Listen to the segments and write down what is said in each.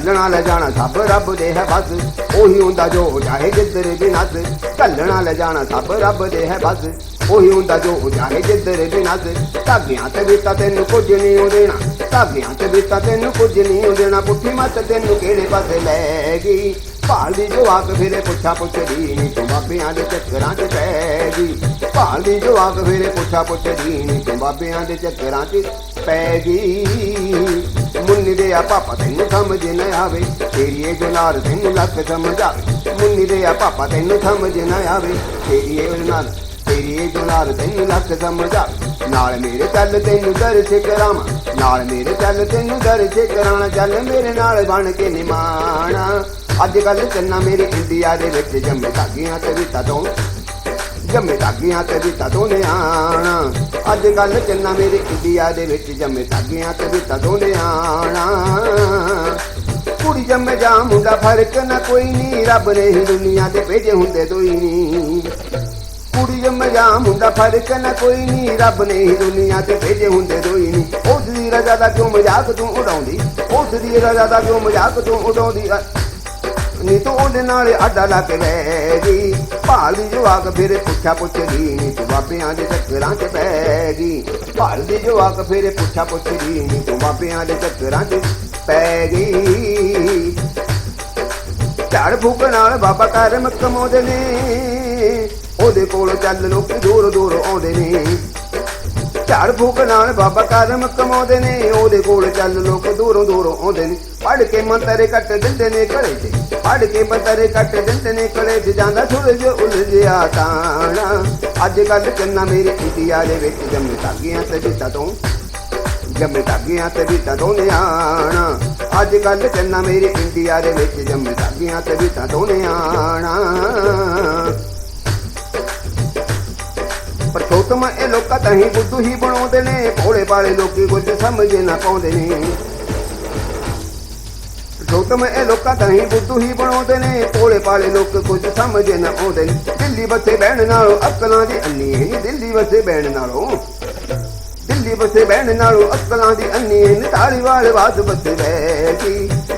ਕੱਲਣਾ ਲੈ ਜਾਣਾ ਸਭ ਰੱਬ ਦੇ ਹੈ ਬਸ। ਉਹੀ ਹੁੰਦਾ ਜੋ ਚਾਹੇ ਜਿੱਧਰ ਵੀ ਨਸ ਕੱਲਣਾ ਲੈ ਜਾਣਾ ਸਭ ਰੱਬ ਦੇ ਹੈ ਬਸ। ਉਹੀ ਹੁੰਦਾ ਜੋ ਚਾਹੇ ਜਿੱਧਰ ਵੀ ਨਸ, ਧਾਗਿਆਂ ਤੇ ਵੀ ਤਾਂ ਤੈਨੂੰ ਕੁਝ ਨਹੀਂ ਉਹ ਦੇਣਾ। ਧਾਗਿਆਂ ਤੇ ਵੀ ਤਾਂ ਤੈਨੂੰ ਕੁਝ ਨਹੀਂ ਉਹ ਦੇਣਾ। ਪੁੱਠੀ ਮੱਤ ਤੈਨੂੰ ਕਿਹੜੇ ਪਾਸੇ ਲੈ ਗਈ? ਭਾਲਦੀ ਜਵਾਕ ਫਿਰੇ ਪੁੱਛਾ ਪੁੱਛਦੀ ਨੀ ਤੂੰ ਬਾਬਿਆਂ ਦੇ ਚੱਕਰਾਂ 'ਚ ਪੈ ਗਈ। ਭਾਲਦੀ ਜਵਾਕ ਫਿਰੇ ਪੁੱਛਾ ਪੁੱਛਦੀ ਨੀ ਤੂੰ ਬਾਬਿਆਂ ਦੇ ਚੱਕਰਾਂ 'ਚ ਪੈ ਗਈ। ਦੇ ਆ ਪਾਪਾ ਤੈਨੂੰ ਸਮਝ ਨਾ ਆਵੇ, ਤੇਰੀ ਇਹ ਜਨਾਰ ਤੈਨੂੰ ਲੱਖ ਸਮਝ ਆਵੇ ਮੁੰਨੀ ਦੇ ਆ ਪਾਪਾ ਤੈਨੂੰ ਸਮਝ ਨਾ ਆਵੇ, ਤੇਰੀ ਇਹ ਜਨਾਰ ਤੇਰੀ ਇਹ ਜਨਾਰ ਤੈਨੂੰ ਲੱਖ ਸਮਝ ਨਾਲ ਮੇਰੇ ਚੱਲ ਤੈਨੂੰ ਦਰਸ਼ ਕਰਾਵਾਂ, ਨਾਲ ਮੇਰੇ ਚੱਲ ਤੈਨੂੰ ਦਰਸ਼ ਕਰਾਣਾ ਚੱਲ ਮੇਰੇ ਨਾਲ ਬਣ ਕੇ ਨਿਮਾਣਾ। ਅੱਜ ਕੱਲ ਚੰਨਾ ਮੇਰੇ ਇੰਡੀਆ ਦੇ ਵਿੱਚ ਜੰਮੇ ਧਾਗੀਆਂ ਤੇ ਵੀ ਤਦੋਂ ਜੰਮੇ ਧਾਗੀਆਂ ਤੇ ਵੀ ਤਦੋਂ ਨੇ ਅੱਜ ਕੱਲ ਚੰਨਾ ਮੇਰੇ ਇੰਡੀਆ ਦੇ ਵਿੱਚ ਜੰਮੇ ਧਾਗੀਆਂ ਤੇ ਵੀ ਤਦੋਂ ਨੇ ਕੁੜੀ ਜੰਮੇ ਜਾ ਮੁੰਡਾ ਫ਼ਰਕ ਨਾ ਕੋਈ ਨਹੀਂ, ਰੱਬ ਨੇ ਹੀ ਦੁਨੀਆ ਤੇ ਭੇਜੇ ਹੁੰਦੇ ਦੋਈ ਨਹੀਂ ਕੁੜੀ ਜੰਮੇ ਜਾ ਮੁੰਡਾ ਫ਼ਰਕ ਨਾ ਕੋਈ ਨਹੀਂ, ਰੱਬ ਨੇ ਹੀ ਦੁਨੀਆ ਤੇ ਭੇਜੇ ਹੁੰਦੇ ਦੋਈ ਨਹੀਂ ਉਸ ਦੀ ਰਜ਼ਾ ਦਾ ਕਿਉਂ ਮਜ਼ਾਕ ਤੂੰ ਉਡਾਉਂਦੀ? ਉਸ ਦੀ ਰਜ਼ਾ ਦਾ ਕਿਉਂ ਮਜ਼ਾਕ ਤੂੰ ਉਡਾਉਂਦੀ? ਨੀ ਤੂੰ ਉਹਦੇ ਨਾਲ ਆਡਾ ਲਾ ਕੇ ਬਹਿ ਗਈ ਭਾਲਦੀ ਜਵਾਕ ਫਿਰ ਪੁੱਛਾ ਪੁੱਛਦੀ ਨੀ ਤੂੰ ਬਾਬਿਆਂ ਦੇ ਚੱਕਰਾਂ 'ਚ ਪੈ ਗਈ ਭਾਲਦੀ ਜਵਾਕ ਫਿਰ ਪੁੱਛਾ ਪੁੱਛਦੀ ਨੀ ਤੂੰ ਬਾਬਿਆਂ ਦੇ ਚੱਕਰਾਂ 'ਚ ਪੈ ਗਈ ਝਾੜ ਫੂਕ ਨਾਲ ਬਾਬਾ ਕਰਮ ਕਮਾਉਂਦੇ ਨੇ, ਉਹਦੇ ਕੋਲ ਚੱਲ ਲੋਕੀ ਦੂਰ ਦੂਰ ਆਉਂਦੇ ਨੇ। ਝਾੜ ਫੂਕ ਨਾਲ ਬਾਬਾ ਕਰਮ ਕਮਾਉਂਦੇ ਨੇ, ਉਹਦੇ ਕੋਲ ਚੱਲ ਲੋਕ ਦੂਰੋਂ ਦੂਰੋਂ ਆਉਂਦੇ ਨੇ। ਪੜ ਕੇ ਮੰਤਰੇ ਕੱਟ ਦਿੰਦੇ ਨੇ ਕਲੇ ਤੇ ਪੜ ਕੇ ਮੰਤਰੇ ਕੱਟ ਦਿੰਦੇ ਨੇ ਕਲੇ ਤੇ ਜਾਂਦਾ ਸੂਰਜ ਉਲਝਿਆ ਤਾਣਾ। ਅੱਜ ਕੱਲ ਚੰਨਾ ਮੇਰੇ ਇੰਡੀਆ ਦੇ ਵਿੱਚ ਜੰਮੇ ਧਾਗੀਆਂ ਤੇ ਜਿੱਤਾ ਤੋਂ, ਜੰਮੇ ਧਾਗੀਆਂ ਤੇ ਵੀ ਤਦੋਂ ਨੇ ਅੱਜ ਕੱਲ ਚੰਨਾ ਮੇਰੇ ਇੰਡੀਆ ਦੇ ਵਿੱਚ ਜੰਮੇ ਧਾਗੀਆਂ ਤੇ ਵੀ ਤਦੋਂ ਨੇ ਆਣਾ ਇਹ ਲੋਕਾਂ ਤਾਂ ਬੁੱਧੂ ਹੀ ਬਣਾਉਂਦੇ ਨੇ। ਭੋਲੇ ਭਾਲੇ ਲੋਕੀ ਕੁਝ ਸਮਝ ਨਾ ਪਾਉਂਦੇ ਨੇ। ਛੋਟਮ ਇਹ ਲੋਕਾਂ ਤਾਂ ਹੀ ਬੁੱਧੂ ਹੀ ਬਣਾਉਂਦੇ ਨੇ। ਭੋਲੇ ਭਾਲੇ ਲੋਕ ਕੁਝ ਸਮਝ ਨਾ ਆਉਂਦੇ ਦਿੱਲੀ ਬੱਸੇ ਬਹਿਣ ਨਾਲੋਂ ਅਕਲਾਂ ਦੀ ਅੰਨੀ ਹੈ ਦਿੱਲੀ ਬੱਸੇ ਬਹਿਣ ਨਾਲੋਂ। ਦਿੱਲੀ ਬੱਸੇ ਬਹਿਣ ਨਾਲੋਂ ਅਕਲਾਂ ਦੀ ਅੰਨੀ ਹੈ ਨਿਤਾਲੀ ਵਾਲੇ ਬਾਦ ਬੱਸੇ ਬਹਿ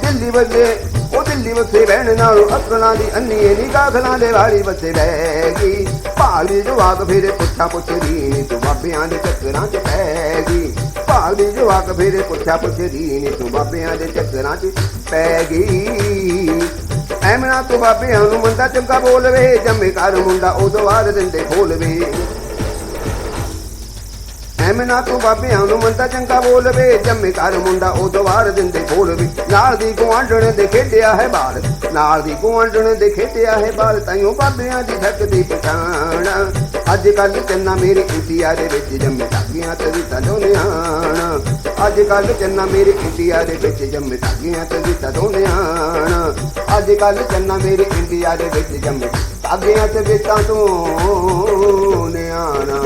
ਦਿੱਲੀ ਬੱਸੇ ਉਹ ਦਿੱਲੀ ਬੱਸੇ ਬਹਿਣ ਨਾਲੋਂ ਅਕਲਾਂ ਦੀ ਅੰਨੀ ਹੈ ਨਿਗਾਹਲਾਂ ਦੇ ਵਾਲੀ ਬੱਸੇ ਬਹਿ ਗਈ। ਭਾਲੀ ਜਵਾਕ ਫਿਰੇ ਪੁੱਛਾ ਪੁੱਛਦੀ ਨੀ ਤੂੰ ਬਾਬਿਆਂ ਦੇ ਚੱਕਰਾਂ 'ਚ ਪੈ ਗਈ। ਭਾਲੀ ਜਵਾਕ ਫਿਰੇ ਪੁੱਛਾ ਪੁੱਛਦੀ, ਨੀ ਤੂੰ ਬਾਬਿਆਂ ਦੇ ਚੱਕਰਾਂ 'ਚ ਪੈ ਗਈ। ਐਮਣਾ ਤੂੰ ਬਾਬਿਆਂ ਨੂੰ ਮੰਦਾ ਚੰਗਾ ਬੋਲਵੇ, ਜੰਮੇ ਕਰ ਮੁੰਡਾ ਉਦੋਂ ਵਾਰ ਦਿੰਦੇ ਖੋਲਵੇ। ਐਵੇਂ ਨਾ ਤੂੰ ਬਾਬਿਆਂ ਨੂੰ ਮੰਦਾ ਚੰਗਾ ਬੋਲਵੇ ਜੰਮੇ ਘਰ ਮੁੰਡਾ ਉਦੋਂ ਵਾਰ ਦਿੰਦੇ ਬੋਲਵੇ ਨਾਲ ਦੀ ਗੁਆਂਢਣ ਦੇ ਖੇਡਿਆ ਹੈ ਬਾਲ, ਨਾਲ ਦੀ ਗੁਆਂਢਣ ਦੇ ਖੇਡਿਆ ਹੈ ਬਾਲ, ਤਾਈਓ ਬਾਬਿਆਂ ਦੀ ਠੱਕਦੀ ਪਛਾਣ। ਅੱਜ ਕੱਲ ਚੰਨਾ ਮੇਰੇ ਇੰਡੀਆ ਦੇ ਵਿੱਚ ਜੰਮੇ ਧਾਗੀਆਂ ਤੇ ਵੀ ਤਦੋਂ ਨਿਆਣ ਅੱਜ ਕੱਲ ਚੰਨਾ ਮੇਰੇ ਇੰਡੀਆ ਦੇ ਵਿੱਚ ਜੰਮੇ ਧਾਗੀਆਂ ਤੇ ਵੀ ਤਦੋਂ ਨਿਆਣ ਅੱਜ ਕੱਲ ਚੰਨਾ ਮੇਰੇ ਇੰਡੀਆ ਦੇ ਵਿੱਚ ਜੰਮੇ ਧਾਗੀਆਂ ਤੇ ਵੀ ਤਦੋਂ ਨਿਆਣਾ